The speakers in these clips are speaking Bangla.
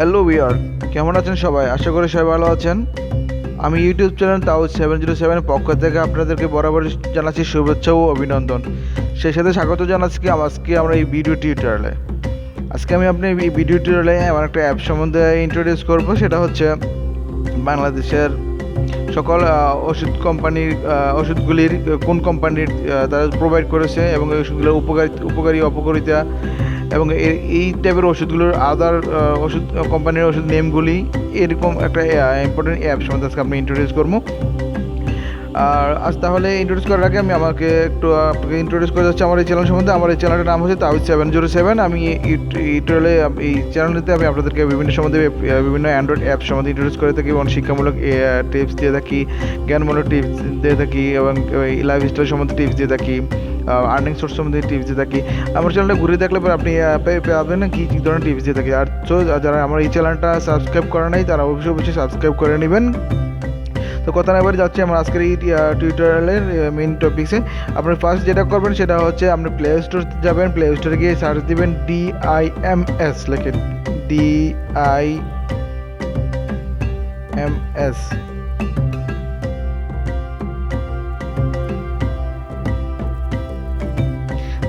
হ্যালো উইয়ার কেমন আছেন সবাই? আশা করি সবাই ভালো আছেন। আমি ইউটিউব চ্যানেল তাও সেভেন জিরো সেভেনের পক্ষ থেকে আপনাদেরকে বরাবর জানাচ্ছি শুভেচ্ছা ও অভিনন্দন। সেই সাথে স্বাগত জানাচ্ছি কি আজকে আমরা এই ভিডিও টিউটোরিয়ালে আজকে আমি আপনি এই ভিডিও টিউটোরিয়ালে এমন একটা অ্যাপ সম্বন্ধে ইন্ট্রোডিউস করব, সেটা হচ্ছে বাংলাদেশের সকল ওষুধ কোম্পানির ওষুধগুলির কোন কোম্পানির তারা প্রোভাইড করেছে এবং এই ওষুধগুলোর উপকারী উপকারী, অপকারিতা এবং এই টাইপের ওষুধগুলোর আদার ওষুধ কোম্পানির ওষুধ নেমগুলি এরকম একটা ইম্পর্টেন্ট অ্যাপ সম্বন্ধে আজকে আমি ইন্ট্রোডিউস করব। আর আজ তাহলে ইন্ট্রোডিউস করার আগে আমি আমাকে একটু, আপনাকে ইন্ট্রোডিউস করে যাচ্ছি আমার এই চ্যানেল সম্বন্ধে। আমার এই চ্যানেলটার নাম হচ্ছে তাউজ সেভেন জিরো সেভেন আমি ইউটিউবে এই চ্যানেলটিতে আমি আপনাদেরকে বিভিন্ন সম্বন্ধে বিভিন্ন অ্যান্ড্রয়েড অ্যাপ সম্বন্ধে ইন্ট্রোডিউস করে থাকি এবং শিক্ষামূলক টিপস দিয়ে থাকি, জ্ঞানমূলক টিপস দিয়ে থাকি এবং লাইফ স্টাইল সম্বন্ধে টিপস দিয়ে থাকি আর্নিং সোর্স সম্বন্ধে টিপস দিয়ে থাকি। আমার চ্যানেলটা ঘুরে দেখলে পরে আপনি পাবেন কি, কী ধরনের টিপস দিয়ে থাকি? আর যারা আমার এই চ্যানেলটা সাবস্ক্রাইব করা নাই, তারা অবশ্যই অবশ্যই সাবস্ক্রাইব করে নেবেন। তো কথা না এবারে যাচ্ছি আমরা আজকের এই টিউটোরিয়ালের মেন টপিক্সে আপনি ফার্স্ট যেটা করবেন সেটা হচ্ছে আপনি প্লে স্টোর যাবেন প্লে স্টোরে গিয়ে সার্চ দিবেন ডি আই এম এস লেখে ডি আই এম এস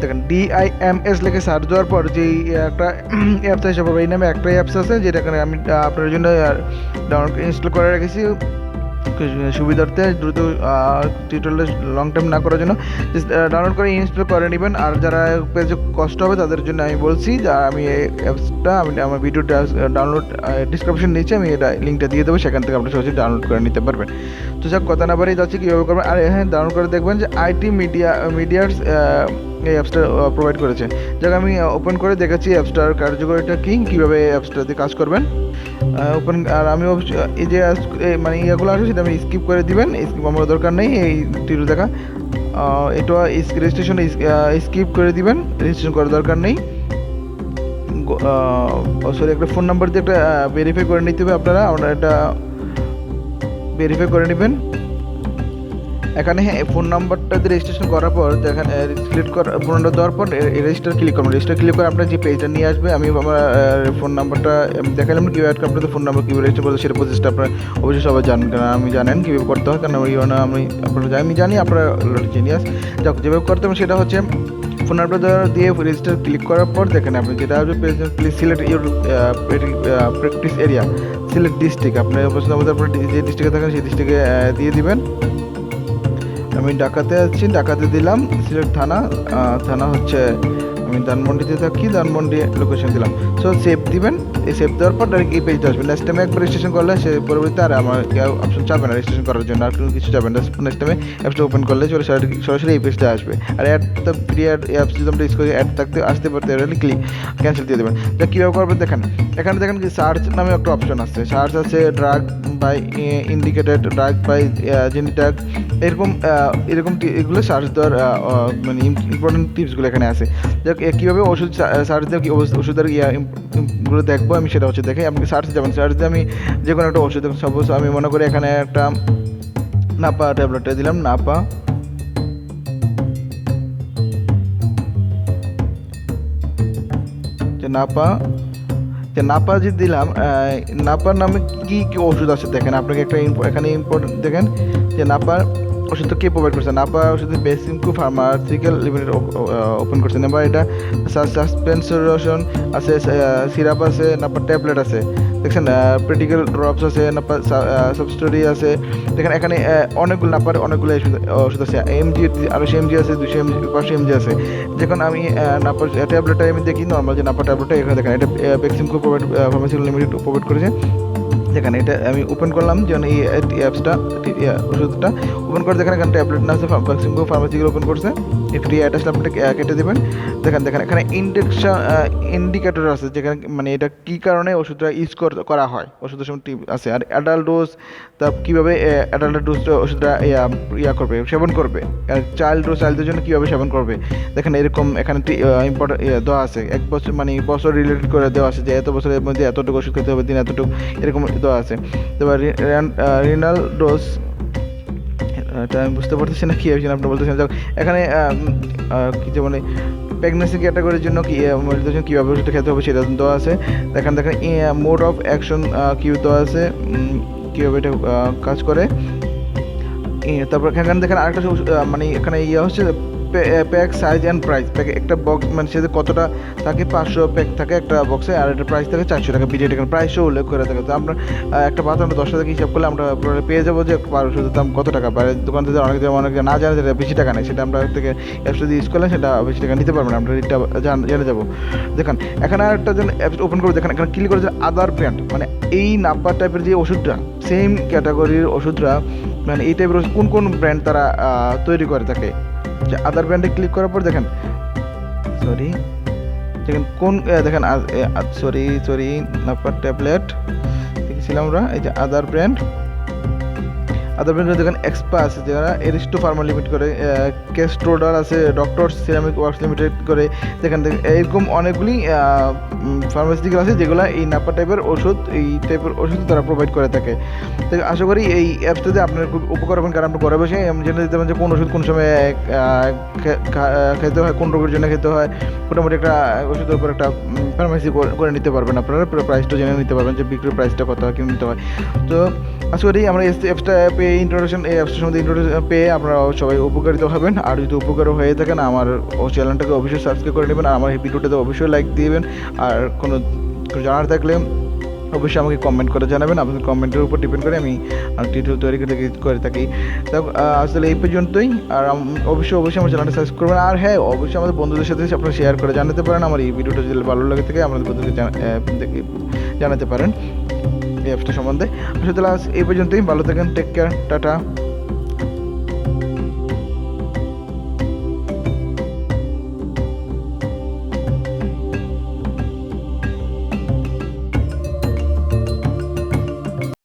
দেখেন ডিআইএমএস লিখে সার্চ দেওয়ার পর যেই একটা অ্যাপস এসে পড়বে এই নামে একটাই অ্যাপস আছে, যেটা আমি আপনার জন্য ডাউনলোড ইনস্টল করে রেখেছি। সুবিধার্থে দ্রুত টিউটোরিয়াল লং টার্ম না করার জন্য ডাউনলোড করে ইনস্টল করে নেবেন। আর যারা পেজে কষ্ট হবে, তাদের জন্য আমি বলছি, যে আমি এই অ্যাপসটা আমি আমার ভিডিওটা ডাউনলোড ডিসক্রিপশন নিচে আমি এটা লিঙ্কটা দিয়ে দেবো, সেখান থেকে আপনি সহজে ডাউনলোড করে নিতে পারবেন। তো যাক, কথা না বাড়ি যাচ্ছে, কীভাবে করবেন? আর হ্যাঁ ডাউনলোড করে দেখবেন যে আইটি মিডিয়া মিডিয়ার্স এই অ্যাপসটা প্রোভাইড করেছে। যাকে, আমি ওপেন করে দেখেছি অ্যাপসটার কার্যকরিতা কী, কীভাবে এই অ্যাপসটাতে কাজ করবেন। ওপেন আর আমি এই যে মানে ইয়েগুলো আছে, সেটা আমি স্কিপ করে দিবেন স্কিপ আমার দরকার নেই, এই টিউটো দেখা। এটা রেজিস্ট্রেশন স্কিপ করে দিবেন রেজিস্ট্রেশন করার দরকার নেই। সরি একটা ফোন নাম্বার দিয়ে একটা ভেরিফাই করে নিতে হবে আপনারা আপনারা এটা ভেরিফাই করে নেবেন। এখানে হ্যাঁ ফোন নাম্বারটা দিয়ে রেজিস্ট্রেশন করার পর দেখেন সিলেক্ট করার ফোন নাম্বার দেওয়ার পর রেজিস্টার ক্লিক করবেন। রেজিস্টার ক্লিক করে আপনার যে পেজটা নিয়ে আসবে, আমি আমার ফোন নাম্বারটা আমি দেখালাম কীভাবে অ্যাড আপনাদের ফোন নাম্বার কীভাবে রেজিস্টার করতে সেটা প্রসেসটা আপনারা অবশ্যই সবাই জানেন। কারণ আমি জানেন কীভাবে করতে হয়, কারণ জন্য আমি আপনারা আমি জানি, আপনারা জিনিয়াস যেভাবে করতে হবে সেটা হচ্ছে ফোন নাম্বার দিয়ে রেজিস্টার ক্লিক করার পর দেখেন আপনি যেটা আসবে please select your practice area select district আপনার পছন্দ মতো আপনার যে ডিস্ট্রিক্টে থাকেন সেই ডিস্ট্রিক্টে দিয়ে দিবেন। আমি ডাকাতে আছি ডাকাতে দিলাম সিলেক্ট থানা থানা হচ্ছে আমি ধানমন্ডিতে থাকি, ধানমন্ডি লোকেশন দিলাম। সো সেভ দিবেন, এই সেভ দেওয়ার পর ডাইরেক্ট এই পেজটা আসবে। নেক্সট টাইমে একবার রেজিস্ট্রেশন করলে সে পরবর্তীতে আর আমার কেউ অপশন চাবে না রেজিস্ট্রেশন করার জন্য, আর কিছু যাবে না। নেক্সট টাইমে অ্যাপসটা ওপেন করলে চলে সরাসরি- এই পেজটা আসবে। আর অ্যাড তো ফ্রি অ্যাড অ্যাপস যদি আমরা ইউজ করি অ্যাড থাকতে, আসতে পারতে তাহলে ক্লিক ক্যান্সেল দিয়ে দেবেন। তা কীভাবে করবেন দেখেন, এখানে দেখেন কি সার্চ নামে একটা অপশন আছে। সার্চ আছে drug by indicated drug by জেনিটাগ এরকম এরকম এগুলো সার্চ দেওয়ার মানে ইম্পর্টেন্ট টিপসগুলো এখানে আছে। কীভাবে ওষুধ সার্চ দিয়ে কি ওষ- ওষুধের ইয়া, ইম- ইম- গুলো দেখব, আমি সেটা হচ্ছে দেখে। আপনি সার্চ যাবেন সার্চ দিয়ে আমি যে কোনো একটা ওষুধ সাপোজ আমি মনে করি এখানে একটা নাপা ট্যাবলেটটা দিলাম, নাপা। নাপা, যে নাপা যে দিলাম নাপার নামে কী কী ওষুধ আছে দেখেন, আপনাকে একটা এখানে ইম্পর্টেন্ট দেখেন, যে নাপার ওষুধটা কে প্রোভাইড করছে? নাপা ওষুধ বেসিমকু ফার্মাসিক্যাল লিমিটেড ওপেন করছে। নাপা এটা সাসপেনসন আছে সিরাপ আছে নাপার ট্যাবলেট আছে। দেখছেন প্রেটিক্যাল ড্রপস আছে নাপা সাবস্টোরি আছে। দেখেন, এখানে অনেকগুলো নাপার অনেকগুলো ওষুধ- ওষুধ আছে। এমজি আড়াইশো এমজি আছে, দুশো এমজি পাঁচশো এমজি আছে। যখন আমি নাপার ট্যাবলেটটা আমি দেখি নর্মাল যে নাপার ট্যাবলেটটা এখানে দেখেন, এটা Beximco provide pharmaceutical limited provide করেছে। দেখেন এটা আমি ওপেন করলাম যেন এই অ্যাপসটা ওষুধটা ওপেন করে দেখেন এখানে ট্যাবলেট না আছে ভ্যাকসিনগো ফার্মাসিগুলো ওপেন করছে। এই ফ্রি অ্যাড আপনাকে কেটে দেবেন। দেখেন দেখেন, এখানে ইন্ডেকশন ইন্ডিকেটর আছে, যেখানে মানে এটা কী কারণে ওষুধটা ইউজ করা হয়, ওষুধের সময় টিপ আছে। আর অ্যাডাল্ট ডোজ তা কীভাবে অ্যাডাল্ট ডোজটা ওষুধটা ইয়া ইয়া করবে, সেবন করবে? আর চাইল্ড ডোজ চাইল্ডদের জন্য কীভাবে সেবন করবে? দেখেন, এরকম এখানে ইম্পর্টেন্ট দেওয়া আছে। এক বছর মানে বছর রিলেটেড করে দেওয়া আছে যে এত বছরের মধ্যে এতটুকু ওষুধ খেতে হবে, দিন এতটুকু, এরকম দেওয়া আছে। তারপর রিনাল ডোজ এটা আমি বুঝতে পারতেছি না কী হয়েছে আপনি বলতেছেন। যাক, এখানে যে মানে প্রেগনেন্সি ক্যাটাগরির জন্য কি জন্য কীভাবে ওষুধটা খেতে হবে সেটা দেওয়া আছে। দেখেন দেখেন মোড অফ অ্যাকশন কিউ দেওয়া আছে। কীভাবে এটা কাজ করে। তারপর এখানে দেখেন আরেকটা মানে এখানে ইয়ে হচ্ছে pack size and price pack একটা বক্স মানে সেটা কতটা থাকে, পাঁচশো প্যাক থাকে একটা বক্সে আর একটা প্রাইস থাকে চারশো টাকা। বিজেট এখানে প্রাইসও উল্লেখ করে থাকে। তো আমরা একটা পাতা আমরা দশ টাকা হিসাব করলে আমরা পেয়ে যাব যে ওষুধের দাম কত টাকা। বাইরের দোকান থেকে অনেক অনেকে না জানে যেটা বেশি টাকা নেই। সেটা আমরা থেকে অ্যাপস যদি ইউজ করলে সেটা বেশি টাকা নিতে পারবেন আমরা রেটটা জান- যাব। দেখেন, এখানে আরেকটা যেন অ্যাপস ওপেন করে দেখেন। এখানে ক্লিক করে যে আদার ব্র্যান্ড মানে এই নাম্বার টাইপের যে ওষুধটা সেম ক্যাটাগরির ওষুধটা মানে এই টাইপের কোন কোন ব্র্যান্ড তারা তৈরি করে থাকে। যে আদার ব্র্যান্ডে ক্লিক করার পর দেখেন সরি দেখেন কোন দেখেন সরি সরি নাম্বার ট্যাবলেট দেখেছিলাম আমরা, এই যে আদার ব্র্যান্ড আদার ব্র্যান্ডে দেখেন এক্সপা আছে যারা এরিস্টো ফার্মা লিমিট করে কেস্ট্রোডার আছে ডক্টর সিরামিক ওয়ার্কস লিমিটেড করে, যেখান থেকে এরকম অনেকগুলি ফার্মাসিউটিক্যাল আছে, যেগুলো এই নাপা টাইপের ওষুধ, এই টাইপের ওষুধ তারা প্রোভাইড করে থাকে। তো আশা করি এই অ্যাপসটাতে আপনার খুব উপকার হবেন কারণ আপনি ঘরে বসে জেনে দিতে পারেন যে কোন ওষুধ কোন সময় খেতে হয়, কোন রোগের জন্য খেতে হয়, মোটামুটি একটা ওষুধের উপর একটা ফার্মাসি করে নিতে পারবেন আপনারা, প্রাইসটা জেনে নিতে পারবেন যে বিক্রির প্রাইসটা কত হয় কিনে নিতে হয়। তো আশা করি আমরা অ্যাপসটা পেয়ে ইন্ট্রোডাকশন এই অ্যাপসটার সম্বন্ধে ইন্ট্রোডাকশন পেয়ে আপনারা সবাই উপকারিত হবেন। আর যদি উপকার হয়ে থাকেন, আমার চ্যানেলটাকে অবশ্যই সাবস্ক্রাইব করে নেবেন, আর আমার এই ভিডিওটাতে অবশ্যই লাইক দিবেন। আর কোনো জানার থাকলে অবশ্যই আমাকে কমেন্ট করে জানাবেন। আপনাদের কমেন্টের উপর ডিপেন্ড করে আমি টিউটোরিয়াল তৈরি করে থাকি- করে থাকি। তো আসলে এই পর্যন্তই। আর অবশ্যই অবশ্যই আমার চ্যানেলটা সাবস্ক্রাইব করবেন। আর হ্যাঁ অবশ্যই আমাদের বন্ধুদের সাথে আপনারা শেয়ার করে জানাতে পারেন। আমার এই ভিডিওটা যদি ভালো লাগে থাকে, আমাদের বন্ধুকে জানা- জানাতে পারেন। অ্যাপসটা সম্বন্ধে। আসলে আজ এই পর্যন্তই। ভালো থাকেন টেক কেয়ার টাটা।